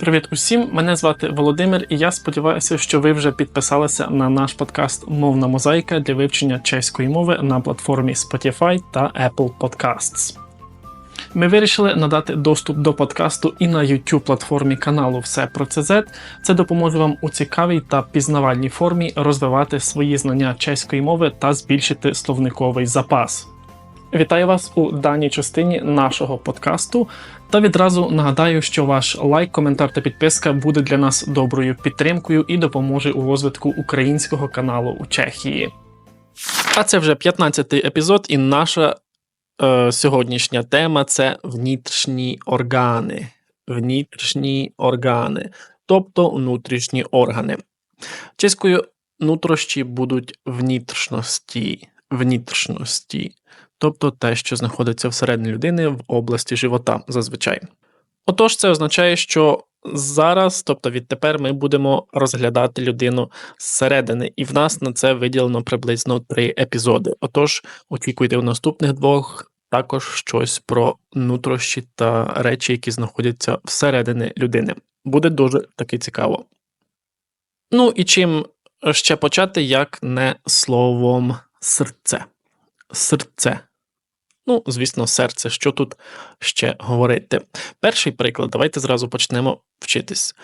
Привіт усім! Мене звати Володимир, і я сподіваюся, що ви вже підписалися на наш подкаст Мовна мозаїка для вивчення чеської мови на платформі Spotify та Apple Podcasts. Ми вирішили надати доступ до подкасту і на youtube платформі каналу Все про ЦЗ. Це допоможе вам у цікавій та пізнавальній формі розвивати свої знання чеської мови та збільшити словниковий запас. Вітаю вас у даній частині нашого подкасту. Та відразу нагадаю, що ваш лайк, коментар та підписка буде для нас доброю підтримкою і допоможе у розвитку українського каналу у Чехії. А це вже 15-й епізод, і наша е, сьогоднішня тема це внутрішні органи. Внутрішні органи, тобто внутрішні органи. Чеською нутрощі будуть внутрішності. Внутрішності тобто те, що знаходиться всередині людини в області живота зазвичай. Отож, це означає, що зараз, тобто відтепер, ми будемо розглядати людину зсередини, і в нас на це виділено приблизно три епізоди. Отож, очікуйте у наступних двох також щось про нутрощі та речі, які знаходяться всередині людини. Буде дуже таки цікаво. Ну і чим ще почати, як не словом серце. Серце. Ну, звісно, серце, що тут ще говорити. Перший приклад, давайте зразу почнемо вчитись.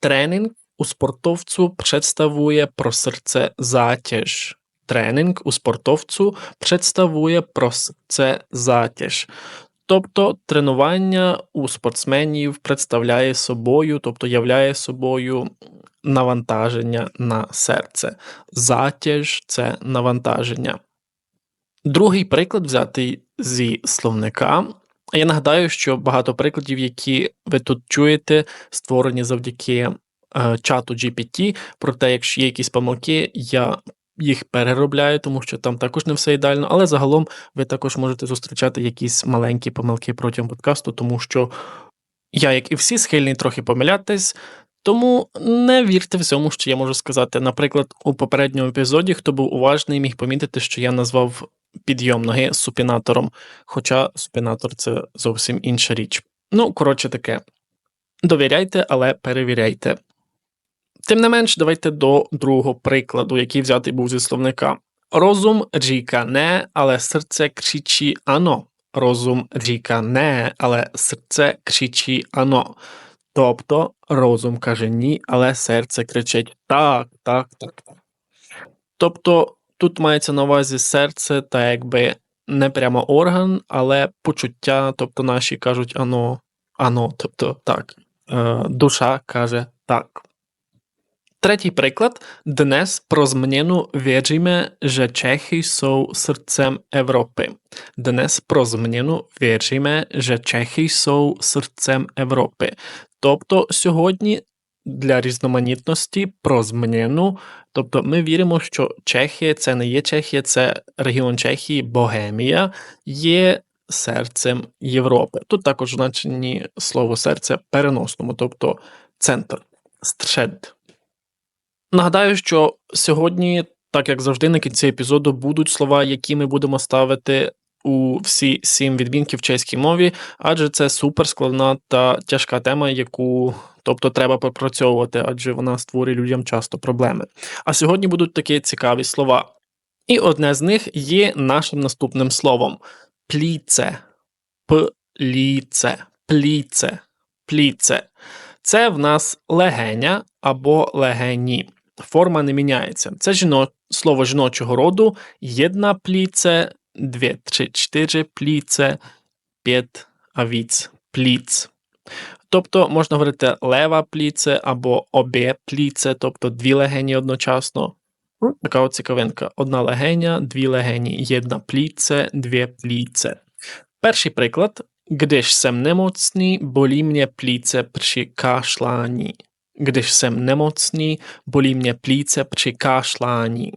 Тренінг у спортовцю представує про серце затяж. Тренінг у спортовцю представує про серце затяж. Тобто тренування у спортсменів представляє собою, тобто являє собою навантаження на серце. Затяж це навантаження. Другий приклад взятий зі словника. Я нагадаю, що багато прикладів, які ви тут чуєте, створені завдяки е, чату GPT. Проте, якщо є якісь помилки, я їх переробляю, тому що там також не все ідеально. Але загалом ви також можете зустрічати якісь маленькі помилки протягом подкасту, тому що я, як і всі, схильний трохи помилятись. Тому не вірте всьому, що я можу сказати. Наприклад, у попередньому епізоді, хто був уважний, міг помітити, що я назвав підйом ноги супінатором, хоча супінатор це зовсім інша річ. Ну, коротше таке. Довіряйте, але перевіряйте. Тим не менш, давайте до другого прикладу, який взятий був зі словника. Розум ріка не, але серце кричить ано. Розум ріка не, але серце кричить ано. Тобто розум каже ні, але серце кричить так, так, так, так. Тобто Тут мається на увазі серце та якби не прямо орган, але почуття, тобто наші кажуть ано, ано, тобто так, е, душа каже так. Третій приклад. Dnes pro změnu věříme, že Čechy jsou srdcem Evropy. Dnes pro změnu věříme, že Čechy jsou srdcem Evropy. Тобто сьогодні для різноманітності про зміну. Тобто ми віримо, що Чехія це не є Чехія, це регіон Чехії, Богемія є серцем Європи. Тут також значені слово серце переносному, тобто центр, стршед. Нагадаю, що сьогодні, так як завжди, на кінці епізоду будуть слова, які ми будемо ставити у всі сім відмінків в чеській мові, адже це суперскладна та тяжка тема, яку тобто треба пропрацьовувати, адже вона створює людям часто проблеми. А сьогодні будуть такі цікаві слова. І одне з них є нашим наступним словом пліце, пліце, пліце, пліце. Це в нас легеня або легені. Форма не міняється. Це жіно... слово жіночого роду єдна пліце, дві, три, чотири пліце, п'ять авіць, пліц. Тобто можна говорити лева пліце або обе пліце, тобто дві легені одночасно. Така от цікавинка. Одна легеня, дві легені, єдна пліце, дві пліце. Перший приклад. Když jsem nemocný, bolí mě plíce při kašlání. Když jsem nemocný, bolí mě plíce při kašlání.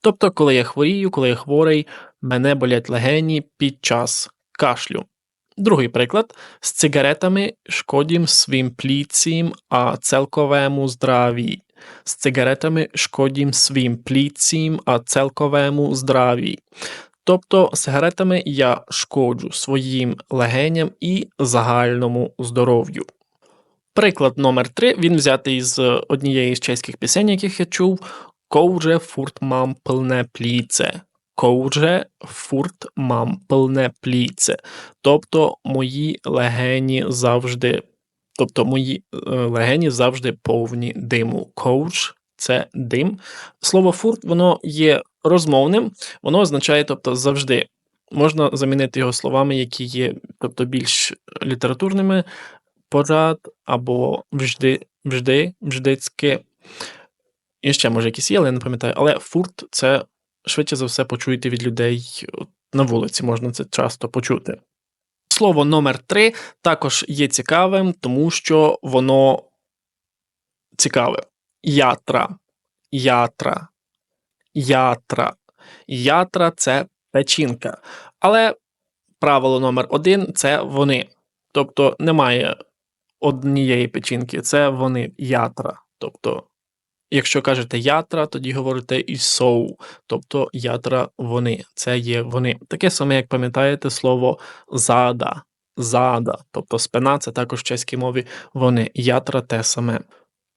Тобто, коли я хворію, коли я хворий, мене болять легені під час кашлю. Другий приклад. З цигаретами шкодім своїм пліцям, а целковому здраві. З цигаретами шкодім своїм пліцям, а целковому здраві. Тобто сигаретами я шкоджу своїм легеням і загальному здоров'ю. Приклад номер 3 він взятий з однієї з чеських пісень, яких я чув. Коуже фурт мам пилне пліце. Коуже фурт мам пилне пліце. Тобто мої легені завжди, тобто мої е, легені завжди повні диму. Коуж це дим. Слово фурт воно є розмовним, воно означає, тобто, завжди. Можна замінити його словами, які є, тобто більш літературними, порад або вжди, вжди, вждицьки. І ще, може, якісь є, але я не пам'ятаю. Але фурт це швидше за все почуєте від людей на вулиці, можна це часто почути. Слово номер 3 також є цікавим, тому що воно цікаве. Ятра. Ятра. Ятра. Ятра це печінка. Але правило номер один це вони. Тобто немає однієї печінки, це вони ятра. Тобто, якщо кажете ятра, тоді говорите ісоу, тобто ятра вони. Це є вони. Таке саме, як пам'ятаєте, слово зада. Зада, тобто спина, це також в чеській мові вони. Ятра те саме.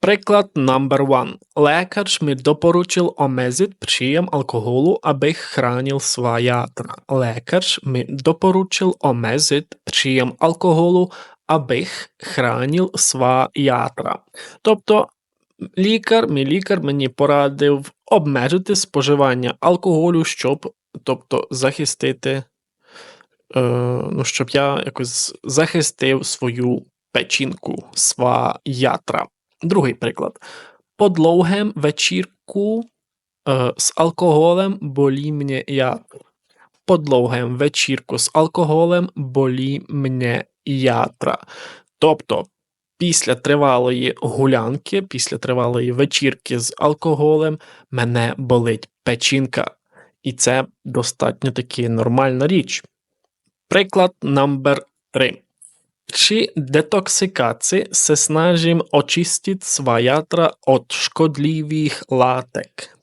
Приклад number one. Lékař mi doporučil omezit příjem alkoholu, abych chránil svá játra. Lékař mi doporučil omezit příjem alkoholu, abych chránil svá ятра. Тобто лікар, мій лікар мені порадив обмежити споживання алкоголю, щоб тобто, захистити, е, ну, щоб я якось захистив свою печінку, сва ятра. Другий приклад. По dlouhém večírku е, з алкоголем болі мене ятра. По dlouhém вечірку з алкоголем болі мене ятра. Тобто, після тривалої гулянки, після тривалої вечірки з алкоголем мене болить печінка. І це достатньо таки нормальна річ. Приклад номер 3. Przy detoksykacji se snažím očistit svá játra od škodlivých látek.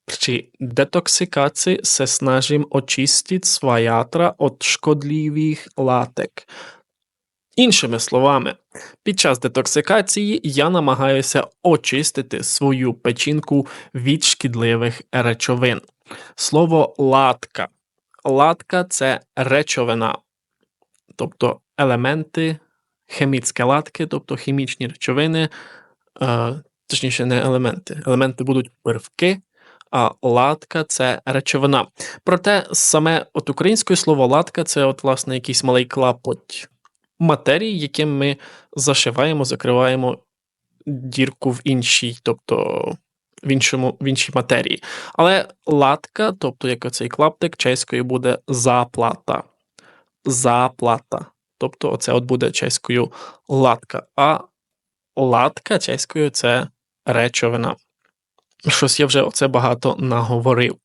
Детоксикації се snažím очистити свá ятра від шкодливих латек. Іншими словами, під час детоксикації я намагаюся очистити свою печінку від шкідливих речовин. Слово латка. Латка це речовина, тобто елементи хімічні латки, тобто хімічні речовини, е, точніше, не елементи. Елементи будуть первки, а латка це речовина. Проте саме от українське слово латка це от, власне, якийсь малий клапоть матерії, яким ми зашиваємо, закриваємо дірку в іншій, тобто. В іншому в іншій матерії. Але латка, тобто як оцей клаптик, чеською буде заплата. Заплата. Тобто, це от буде чеською латка. А латка чеською це речовина. Щось я вже оце багато наговорив.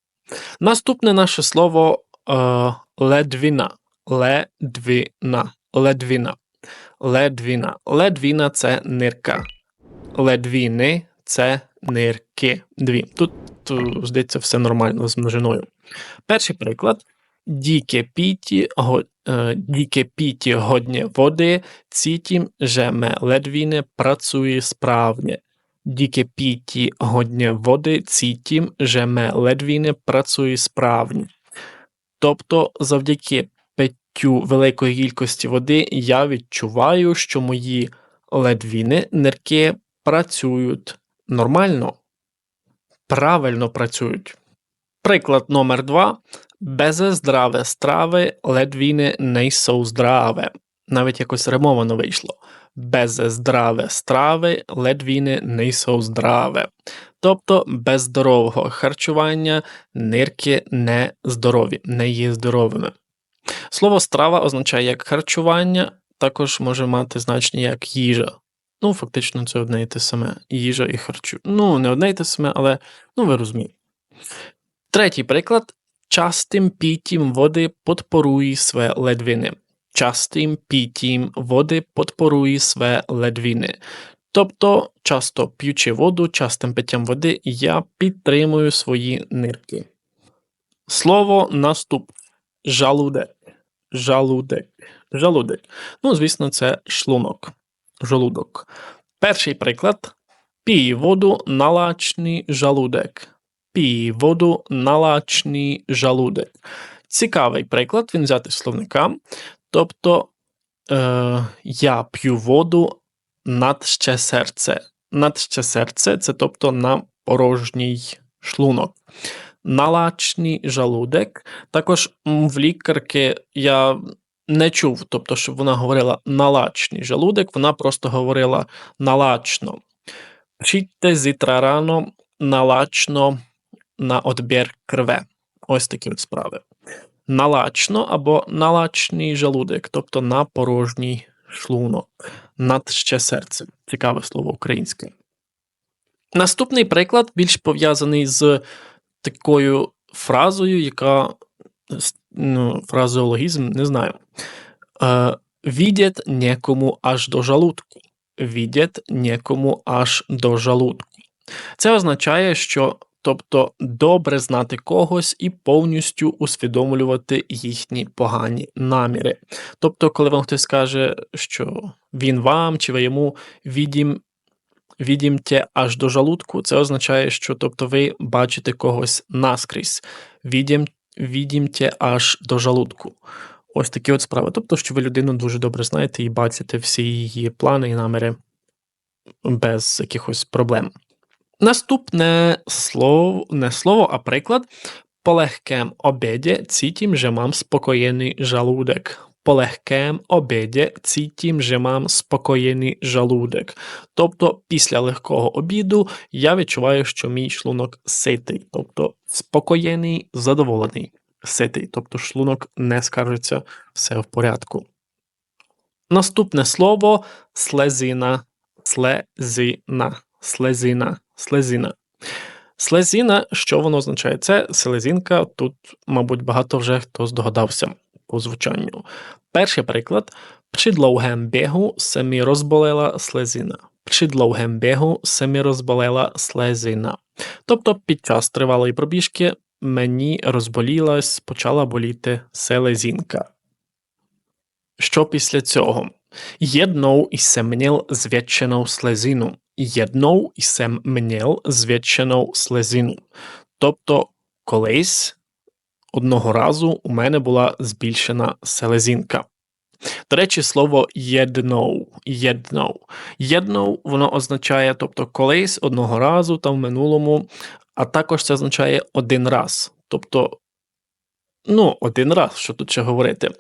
Наступне наше слово е, ледвіна. Ледвіна. Ледвіна. Ледвіна. Ледвіна це нирка. Ледвіни це нирки. Дві. Тут, здається, все нормально з множиною. Перший приклад. Díky píti, ho, díky píti hodně vody cítím, že mé ledviny pracují správně. Díky píti hodně vody cítím, že mé ledviny pracují. Тобто, завдяки питтю великої кількості води я відчуваю, що мої ледвіни, нирки працюють нормально, правильно працюють. Приклад номер два. Безе здраве страви ледвіни не jsou здраве. Навіть якось ремовано вийшло. Безе здраве страви ледвіни не jsou здраве. Тобто без здорового харчування нирки не здорові, не є здоровими. Слово страва означає як харчування, також може мати значення як їжа. Ну, фактично, це одне і те саме. Їжа і харчу. Ну, не одне і те саме, але ну ви розумієте. Третій приклад Частим пітім води подпорує све ледвини. Частим пітім води подпорує све ледвини. Тобто, часто п'ючи воду, частим питтям води, я підтримую свої нирки. Слово наступ жалудек. Жалудек. Жалудек. Ну, звісно, це шлунок. Жолудок. Перший приклад. Пій воду налачний жалудек. Пій воду налачний жалудек. Цікавий приклад, він взятий з словника. Тобто е, я п'ю воду над ще серце. Над ще серце це тобто на порожній шлунок. Налачний жалудек. Також в лікарки я не чув, тобто, щоб вона говорила налачний жалудек, вона просто говорила налачно. Przyjdźcie зітра рано налачно на odбір крове. Ось такі от справи. Налачно або налачний жалудок, тобто на порожній шлунок, над ще серцем. Цікаве слово українське. Наступний приклад більш пов'язаний з такою фразою, яка ну, фразеологізм, не знаю. Е, Відять нікому аж до жалудку. Відять нікому аж до жалудку. Це означає, що тобто добре знати когось і повністю усвідомлювати їхні погані наміри. Тобто, коли вам хтось скаже, що він вам чи ви йому відім, відімте аж до жалудку, це означає, що тобто ви бачите когось наскрізь. Відім, відімте аж до жалудку. Ось такі от справи. Тобто, що ви людину дуже добре знаєте і бачите всі її плани і наміри без якихось проблем. Наступне слово, не слово, а приклад. Po lehkém obědě cítím, že mám spokojený žaludek. Po lehkém обіді že mám spokojený žaludek. Тобто, після легкого обіду я відчуваю, що мій шлунок ситий, тобто спокоєний, задоволений, ситий, тобто шлунок не скаржиться, все в порядку. Наступне слово слезина, слезина, слезина, слезина. Слезіна, що воно означає? Це селезінка. Тут, мабуть, багато вже хто здогадався по звучанню. Перший приклад: При довгém бігу се mi розболела слезина. При довгém бігу се mi розболела слезина. Тобто, під час тривалої пробіжки мені розболілась, почала боліти селезінка. Що після цього? Jednou jsem měl zvětšenou slezinu. Jednou jsem měl zvětšenou slezinu. Тобто, колись одного разу у мене була збільшена селезінка. До речі, слово єдnou. Єдnou. Єдnou воно означає, тобто колись, одного разу, там в минулому, а також це означає один раз. Тобто, ну, один раз, що тут ще говорити.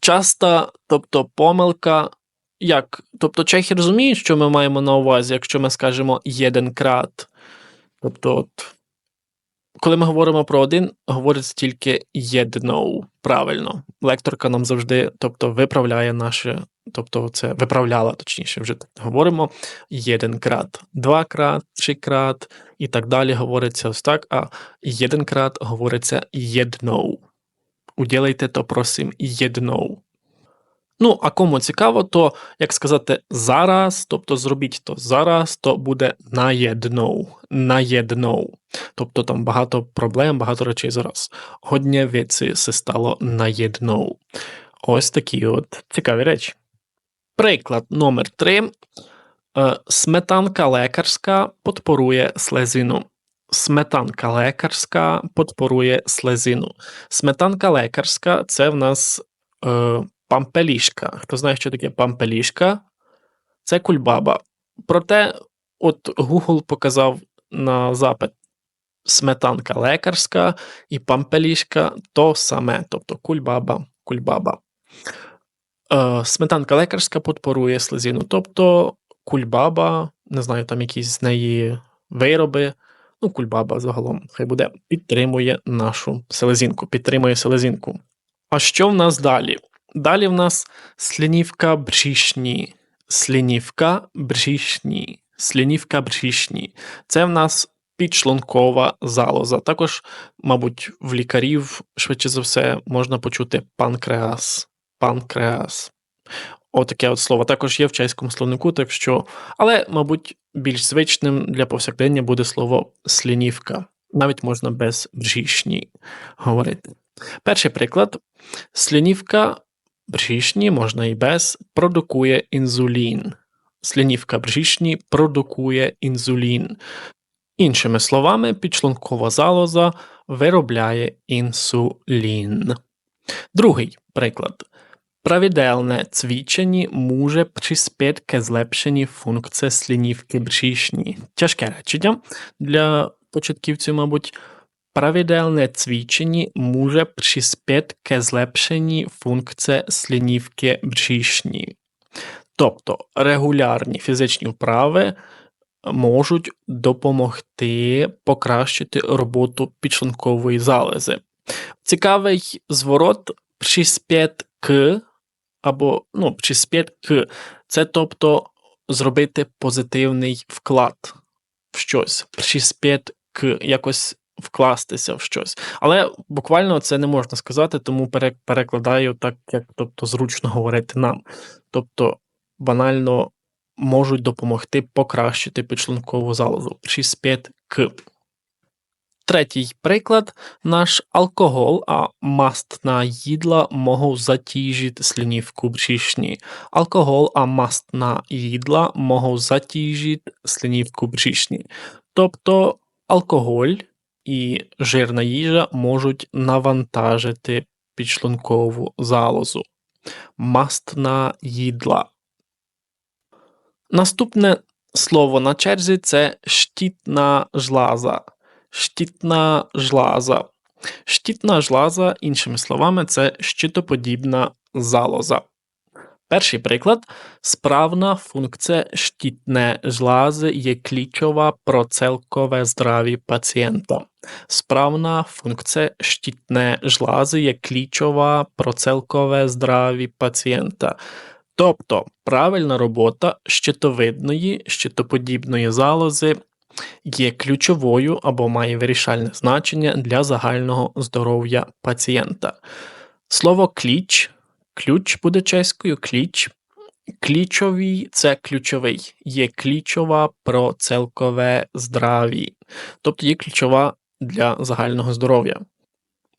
Часта, тобто помилка, як? Тобто чехи розуміють, що ми маємо на увазі, якщо ми скажемо єден крат. Тобто, от, коли ми говоримо про один, говориться тільки єдnou. Правильно. Лекторка нам завжди тобто, виправляє наше, тобто це виправляла, точніше, вже говоримо. Єден крат, два крат, три крат і так далі говориться ось так, а єден крат говориться єдnou. Уділайте то, просим, єдnou. Ну, а кому цікаво, то як сказати зараз, тобто зробіть то зараз, то буде наєдnou. Наєдnou. Тобто там багато проблем, багато речей зараз. Годня віці се стало наєдnou. Ось такі от цікаві речі. Приклад номер 3. Сметанка лекарська подпорує слезину. Сметанка лекарська подпорує слезину. Сметанка лекарська це в нас е, пампелішка. Хто знає, що таке пампелішка? Це кульбаба. Проте, от Google показав на запит сметанка лекарська і пампелішка то саме, тобто кульбаба, кульбаба. Е, сметанка лекарська подпорує слезину, тобто кульбаба, не знаю, там якісь з неї вироби. Ну, кульбаба загалом, хай буде, підтримує нашу селезінку, підтримує селезінку. А що в нас далі? Далі в нас слінівка брішні. Слінівка брішні. Слінівка брішні. Це в нас підшлункова залоза. Також, мабуть, в лікарів, швидше за все, можна почути панкреас. Панкреас. Отаке от слово. Також є в чеському словнику, так що. Але, мабуть, більш звичним для повсякдення буде слово слінівка. Навіть можна без брішні говорити. Перший приклад: слінівка брішні, можна і без, продукує інзулін. слінівка брюшні продукує інсулін. Іншими словами, підшлункова залоза виробляє інсулін. Другий приклад. Cvičení může přispět ke zlepšení funkce slinivky břišní. Тяжке речення для початківців, мабуть. Pravidelné cvičení může přispět ke zlepšení funkce slinivky břišní. Тобто регулярні фізичні вправи можуть допомогти покращити роботу підшлункової залози. Цікавий зворот «приспєт к» або ну, «приспєт к» – це тобто зробити позитивний вклад в щось. «Приспєт к» – якось вкластися в щось. Але буквально це не можна сказати, тому перекладаю так, як тобто, зручно говорити нам. Тобто банально можуть допомогти покращити підшлункову залозу. Приспєт к. Третій приклад. Наш алкоголь, а мастна їдла можуть затіжити слінівку брюшні. Алкоголь, а мастна їдла можуть затіжити слінівку брюшні. Тобто алкоголь і жирна їжа можуть навантажити підшлункову залозу. Мастна їдла. Наступне слово на черзі це штітна жлаза. Штітна жлаза. Штітна жлаза, іншими словами, це щитоподібна залоза. Перший приклад. Справна функція штітне жлази є ключова про цілкове здраві пацієнта. Справна функція штітне жлази є ключова про цілкове здраві пацієнта. Тобто правильна робота щитовидної, щитоподібної залози є ключовою або має вирішальне значення для загального здоров'я пацієнта. Слово кліч, ключ буде чеською, кліч. Клічовий це ключовий, є ключова про цілкове здраві, тобто є ключова для загального здоров'я.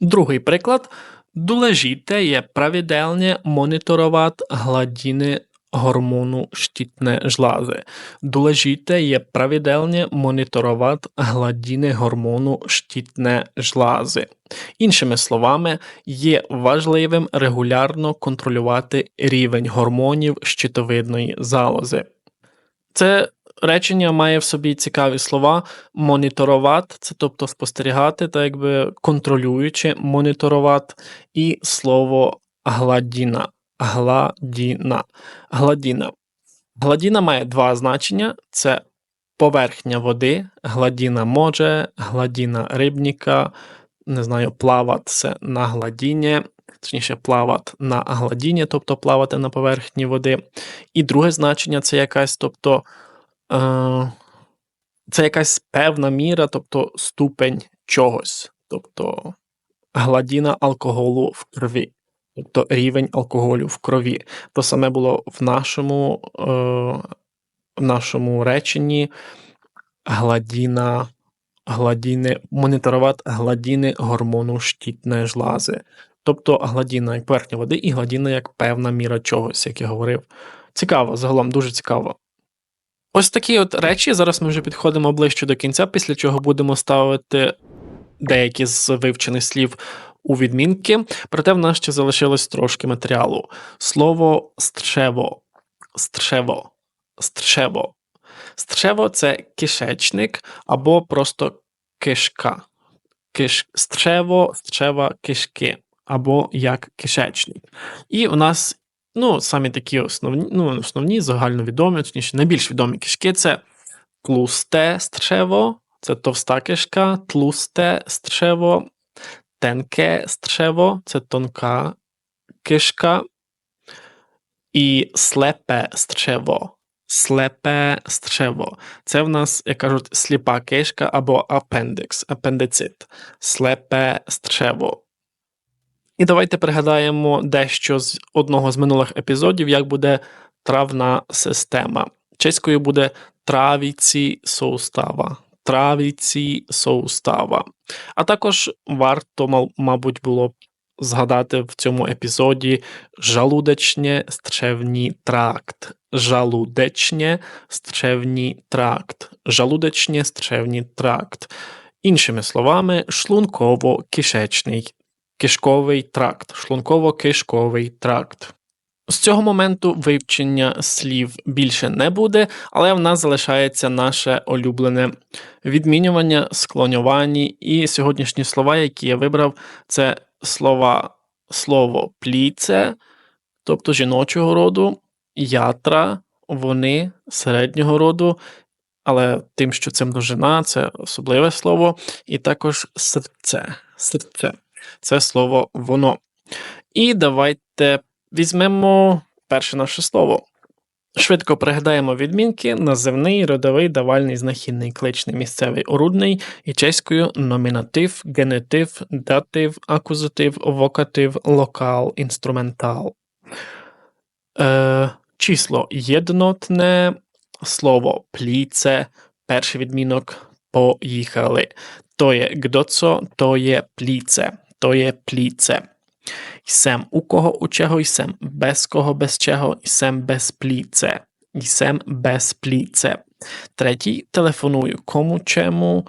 Другий приклад. Долежіте є правідельне моніторувати hladiny hormonu štítné žlázy. Důležité je pravidelně monitorovat hladiny hormonu štítné žlázy. Іншими словами, є важливим регулярно контролювати рівень гормонів щитовидної залози. Це речення має в собі цікаві слова моніторувати, це тобто спостерігати, так якби контролюючи, моніторувати, і слово гладіна. Гладіна. Гладіна. Гладіна має два значення: це поверхня води, гладіна може, гладіна рибніка, не знаю, плаватися на гладіні, точніше, плавати на гладіні, тобто плавати на поверхні води. І друге значення це якась, тобто е, це якась певна міра, тобто ступень чогось, тобто гладіна алкоголу в крові, тобто рівень алкоголю в крові. То саме було в нашому, е, в нашому реченні гладіна. Гладіни, моніторувати гладіни гормону щітної жлази. Тобто гладіна як поверхня води і гладіна як певна міра чогось, як я говорив. Цікаво, загалом дуже цікаво. Ось такі от речі. Зараз ми вже підходимо ближче до кінця, після чого будемо ставити деякі з вивчених слів у відмінки. Проте в нас ще залишилось трошки матеріалу. Слово стршево. Стршево. Стршево. Стршево це кишечник або просто кишка. Киш... Стршево, стршева кишки, або як кишечник. І у нас ну, самі такі основні, ну, основні загальновідомі, точніше, найбільш відомі кишки це тлусте стршево, це товста кишка, тлусте стршево, тенке стршево, це тонка кишка, і слепе стршево. Слепе стршево. Це в нас, як кажуть, сліпа кишка або апендикс, апендицит. Слепе стршево. І давайте пригадаємо дещо з одного з минулих епізодів, як буде травна система. Чеською буде травіці соустава. Травіці соустава. А також варто, мабуть, було б згадати в цьому епізоді жалудечнє стřevní тракт. Жалудечнє стřevní тракт. Жалудечнє стřevní тракт. Іншими словами, шлунково-кишечний кишковий тракт. Шлунково-кишковий тракт. З цього моменту вивчення слів більше не буде, але в нас залишається наше улюблене відмінювання, склонювання. І сьогоднішні слова, які я вибрав, це слова слово пліце, тобто жіночого роду, ятра, вони середнього роду, але тим, що це множина, це особливе слово, і також серце. серце. Це слово воно. І давайте візьмемо перше наше слово. Швидко пригадаємо відмінки називний, родовий, давальний, знахідний, кличний, місцевий, орудний і чеською номінатив, генетив, датив, акузатив, вокатив, локал, інструментал. Е, Число єднотне, слово пліце, перший відмінок поїхали. То є гдоцо, то є пліце, то є пліце. Jsem u koho, u čeho jsem, bez koho, bez čeho, jsem bez plíce. Jsem bez plíce. Tretí, telefonuju komu, čemu,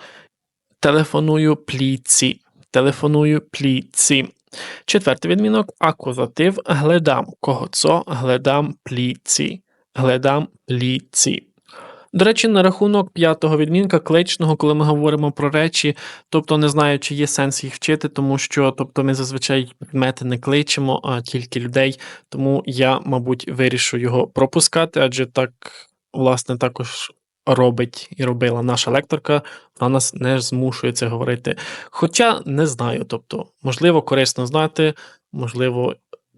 telefonuju plíci. Telefonuju plíci. Четвертий відмінок акузатив. Гледам кого co, гледам пліці. Гледам пліці. До речі, на рахунок п'ятого відмінка кличного, коли ми говоримо про речі, тобто не знаю, чи є сенс їх вчити, тому що тобто ми зазвичай предмети не кличемо, а тільки людей. Тому я, мабуть, вирішу його пропускати, адже так, власне, також робить і робила наша лекторка, вона нас не змушує це говорити. Хоча не знаю, тобто, можливо, корисно знати, можливо,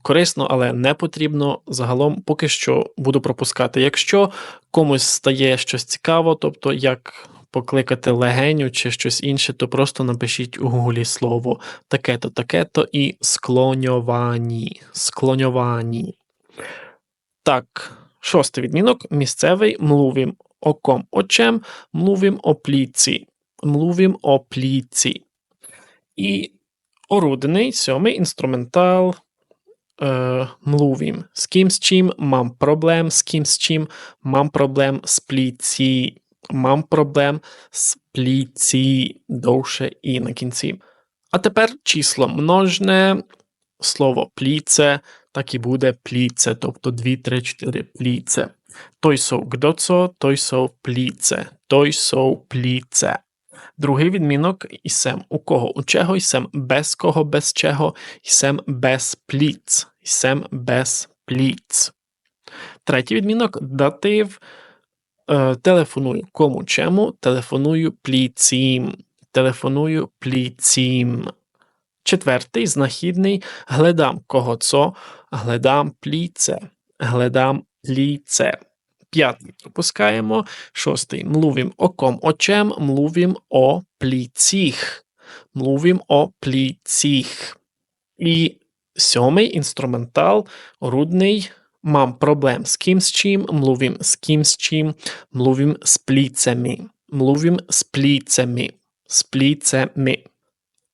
корисно, але не потрібно. Загалом поки що буду пропускати. Якщо комусь стає щось цікаво, тобто як покликати легеню чи щось інше, то просто напишіть у гуглі слово таке-то, таке-то і склоньовані. Склоньовані. Так, шостий відмінок. Місцевий млувім оком очем, млувім о пліці. Млувім о пліці. І орудний сьомий інструментал е, млувім. З ким з чим мам проблем, з ким з чим мам проблем з пліці. Мам проблем з пліці довше і на кінці. А тепер число множне, слово пліце, так і буде пліце, тобто 2, 3, 4 пліце. Той сов гдоцо, той сов пліце, той сов пліце. Другий відмінок ісем у кого у чого, ісем без кого, без чого, ісем без пліц, ісем без пліц. Третій відмінок датив. Е, телефоную кому чому, телефоную пліцім. Телефоную пліцім. Четвертий знахідний гледам кого цо, гледам пліце, гледам пліце. П'ятий пропускаємо. Шостий. Kom, o čem, mluvím o plících. Mluvím o plících. І сьомий інструментал, рудний. Мам проблем з ким з чим, млuvím з ким з чим, млuvím з пліцями. Млuvím з пліцями. З пліцями.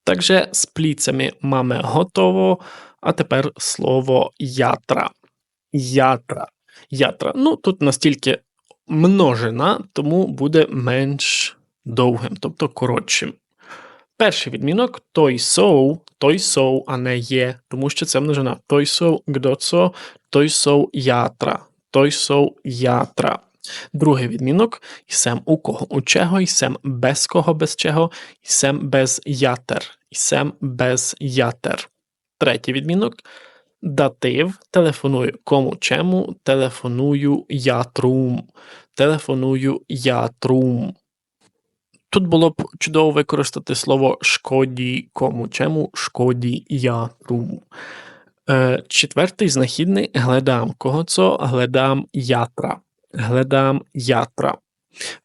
Takže з пліцями máme готово, а тепер слово ятра. Ятра ятра. Ну, тут настільки множина, тому буде менш довгим, тобто коротшим. Перший відмінок той соу, той соу, а не є, тому що це множина. Той соу гдоцо, той соу ятра, той соу ятра. Другий відмінок ісем у кого у чого, ісем без кого без чого, ісем без ятер, ісем без ятер. Третій відмінок Датив телефоную кому чему, телефоную ятрум. Телефоную ятрум. Тут було б чудово використати слово шкоді кому чему, шкоді ятрум. Е, Четвертий знахідний гледам кого цо, гледам ятра. Гледам ятра.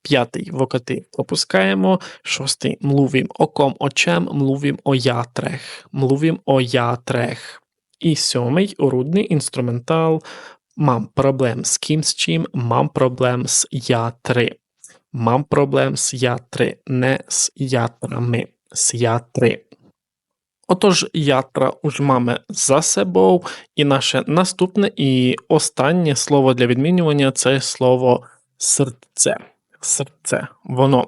П'ятий вокатив опускаємо. Шостий млувім оком очем, млувім о ятрех. Млувім о ятрех. І сьомий орудний інструментал. Мам проблем з ким з чим, мам проблем з ятри. Мам проблем з ятри, не з ятрами, з ятри. Отож, ятра уж маме за собою, і наше наступне і останнє слово для відмінювання це слово серце. Серце. Воно.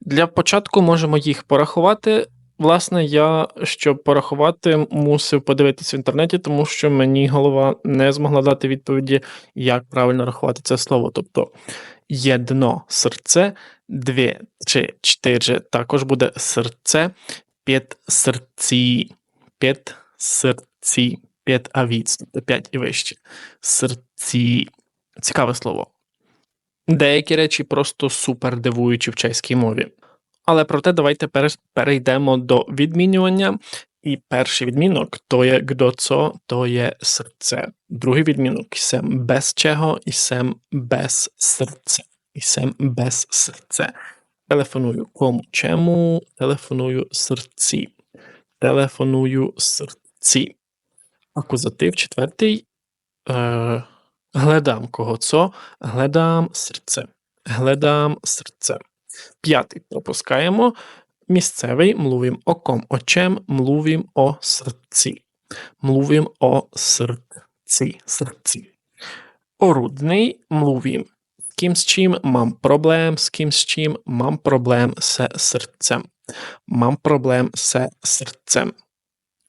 Для початку можемо їх порахувати. Власне, я, щоб порахувати, мусив подивитися в інтернеті, тому що мені голова не змогла дати відповіді, як правильно рахувати це слово. Тобто єдно серце, дві чи чотири також буде серце, п'ять серці, п'ять серці, п'ять авіць, тобто п'ять і вище. Серці. Цікаве слово. Деякі речі просто супер дивуючі в чеській мові. Але проте давайте перейдемо до відмінювання. І перший відмінок то є гдоцо, то є серце. Другий відмінок сем без чого і сем без серця. І сем без серце. Телефоную кому чому, телефоную серці. Телефоную серці. Акузатив четвертий. Е, гледам кого цо, гледам серце. Гледам серце. П'ятий пропускаємо. Місцевий kom, o čem mluvím o srdci. Mluvím o srdci, srdci. Орудний mluvím. З ким з чим мам проблем, з ким з чим мам проблем се серцем. Мам проблем се серцем.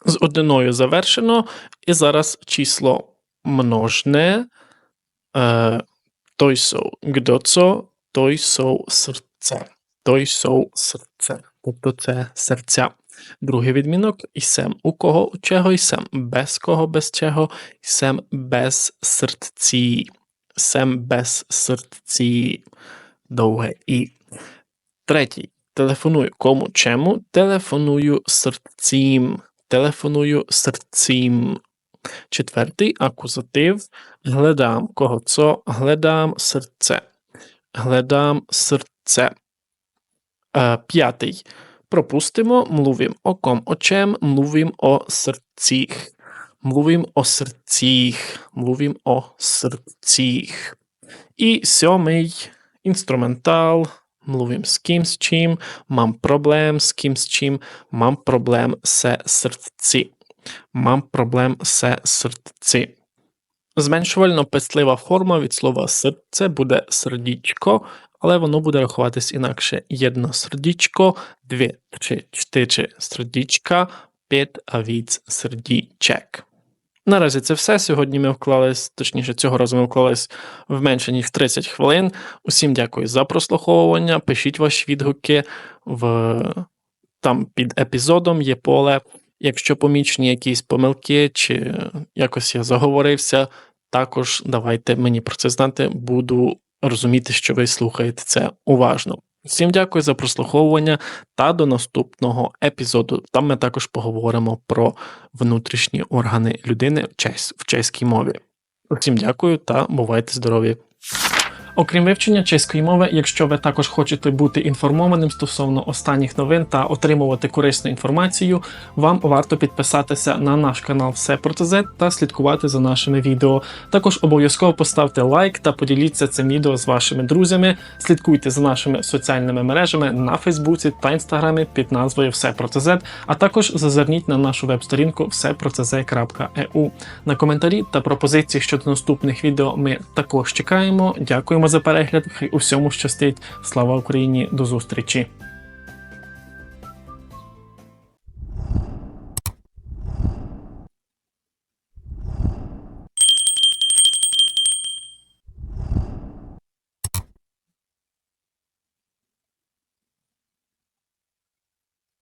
З одиною завершено. І зараз число множне. Е, той kdo co, той сou серце. Той сou серце. Тобто це серця. Другий відмінок ісем у кого у чого, ісем без кого без чого, ісем без серці. Сем без серці. Довге і. Третій. Телефоную кому чому? Телефоную серцім. Телефоную серцім. Четвертий акузатив. Гледам кого цо, гледам серце. Гледам серце. Е, П'ятий. Пропустимо, o kom, o čem, mluvím o srdcích. Mluvím o srdcích, mluvím o. І сьомий інструментал. Mluvím з ким з чим, мам проблем з ким з чим, мам проблем се сердці. Мам проблем се сердці. Зменшувально пестливе форма від слова серце буде сердічко, але воно буде рахуватись інакше. Єдно сердічко, дві, три, чотири сердічка, п'ять авіць сердічек. Наразі це все. Сьогодні ми вклались, точніше, цього разу ми вклались в менше ніж 30 хвилин. Усім дякую за прослуховування. Пишіть ваші відгуки в там під епізодом є поле. Якщо помічені якісь помилки, чи якось я заговорився, також давайте мені про це знати. Буду розуміти, що ви слухаєте це уважно. Всім дякую за прослуховування та до наступного епізоду. Там ми також поговоримо про внутрішні органи людини в, чеській мові. Всім дякую та бувайте здорові! Окрім вивчення чеської мови, якщо ви також хочете бути інформованим стосовно останніх новин та отримувати корисну інформацію, вам варто підписатися на наш канал Все про ТЗ та слідкувати за нашими відео. Також обов'язково поставте лайк та поділіться цим відео з вашими друзями. Слідкуйте за нашими соціальними мережами на Фейсбуці та Інстаграмі під назвою Все про ТЗ, а також зазирніть на нашу веб-сторінку всепротз.eu. На коментарі та пропозиції щодо наступних відео ми також чекаємо. Дякуємо за перегляд. Хай усьому щастить. Слава Україні! До зустрічі!